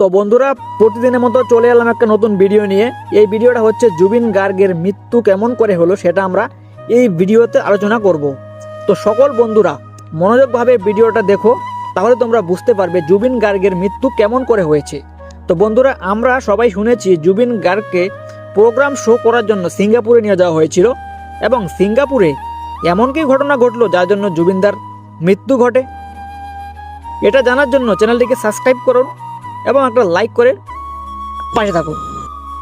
তো বন্ধুরা, প্রতিদিনের মতো চলে এলাম একটা নতুন ভিডিও নিয়ে। এই ভিডিওটা হচ্ছে জুবিন গার্গের মৃত্যু কেমন করে হলো সেটা আমরা এই ভিডিওতে আলোচনা করব। তো সকল বন্ধুরা মনোযোগভাবে ভিডিওটা দেখো, তাহলে তোমরা বুঝতে পারবে জুবিন গার্গের মৃত্যু কেমন করে হয়েছে। তো বন্ধুরা, আমরা সবাই শুনেছি জুবিন গার্গকে প্রোগ্রাম শো করার জন্য সিঙ্গাপুরে নিয়ে যাওয়া হয়েছিল এবং সিঙ্গাপুরে এমন কি ঘটনা ঘটলো যার জন্য জুবিনদার মৃত্যু ঘটে? এটা জানার জন্য চ্যানেলটিকে সাবস্ক্রাইব করুন। এবং একটা লাইক করে পাশে থাকো।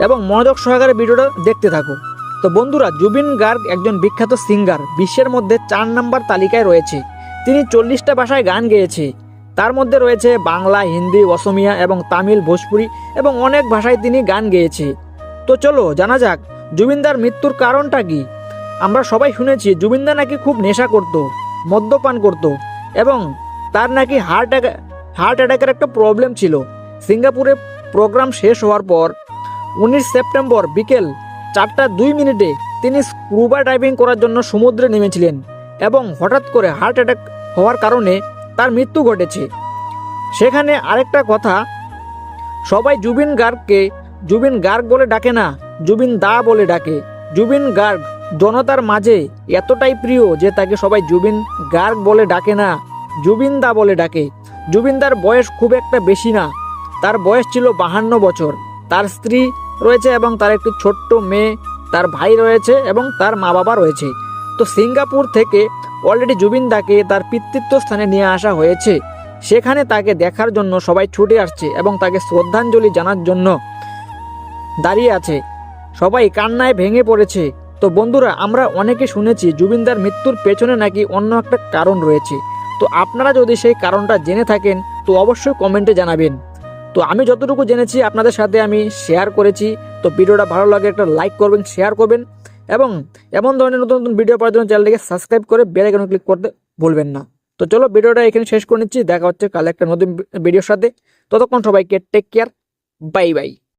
এবং মনোযোগ সহকারে ভিডিওটা দেখতে থাকো। তো বন্ধুরা, জুবিন গার্গ একজন বিখ্যাত সিঙ্গার বিশ্বের মধ্যে চার নাম্বার তালিকায় রয়েছে। তিনি চল্লিশটা ভাষায় গান গেয়েছে। তার মধ্যে রয়েছে বাংলা, হিন্দি, অসমিয়া এবং তামিল, ভোজপুরি এবং অনেক ভাষায় তিনি গান গেয়েছে। তো চলো, জানা যাক, জুবিনদার মৃত্যুর কারণটা কি? আমরা সবাই শুনেছি, জুবিনদা নাকি খুব নেশা করত, মদ্যপান করত এবং তার নাকি হার্ট অ্যাটাক হার্ট অ্যাটাকের একটা প্রবলেম ছিল। সিঙ্গাপুরে প্রোগ্রাম শেষ হওয়ার পর উনিশ সেপ্টেম্বর বিকেল চারটা দুই মিনিটে তিনি স্কুবা ডাইভিং করার জন্য সমুদ্রে নেমেছিলেন এবং হঠাৎ করে হার্ট অ্যাটাক হওয়ার কারণে তার মৃত্যু ঘটেছে। সেখানে আরেকটা কথা, সবাই জুবিন গার্গকে জুবিন গার্গ বলে ডাকে না, জুবিন দা বলে ডাকে। জুবিন গার্গ জনতার মাঝে এতটাই প্রিয় যে তাকে সবাই জুবিন গার্গ বলে ডাকে না, জুবিন দা বলে ডাকে। জুবিনদার বয়স খুব একটা বেশি না তার বয়স ছিল বাহান্ন বছর। তার স্ত্রী রয়েছে এবং তার একটি ছোট্ট মেয়ে, তার ভাই রয়েছে এবং তার মা বাবা রয়েছে। তো সিঙ্গাপুর থেকে অলরেডি জুবিন দাকে তার পিতৃত্ব স্থানে নিয়ে আসা হয়েছে। সেখানে তাকে দেখার জন্য সবাই ছুটে আসছে এবং তাকে শ্রদ্ধাঞ্জলি জানার জন্য দাঁড়িয়ে আছে। সবাই কান্নায় ভেঙে পড়েছে। তো বন্ধুরা, আমরা অনেকে শুনেছি জুবিনদার মৃত্যুর পেছনে নাকি অন্য একটা কারণ রয়েছে। তো আপনারা যদি সেই কারণটা জেনে থাকেন, তো অবশ্যই কমেন্টে জানাবেন। তো আমি যতটুকু জেনেছি আপনাদের সাথে আমি শেয়ার করেছি। তো ভিডিওটা ভালো লাগে একটা লাইক করবেন শেয়ার করবেন এবং এমন ধরনের নতুন নতুন ভিডিও পাওয়ার জন্য চ্যানেলটিকে সাবস্ক্রাইব করে বেল আইকনে ক্লিক করতে ভুলবেন না। তো চলো ভিডিওটা এখানে শেষ করে নিচ্ছি। দেখা হচ্ছে কাল একটা নতুন ভিডিওর সাথে। ততক্ষণ সবাইকে টেক কেয়ার বাই বাই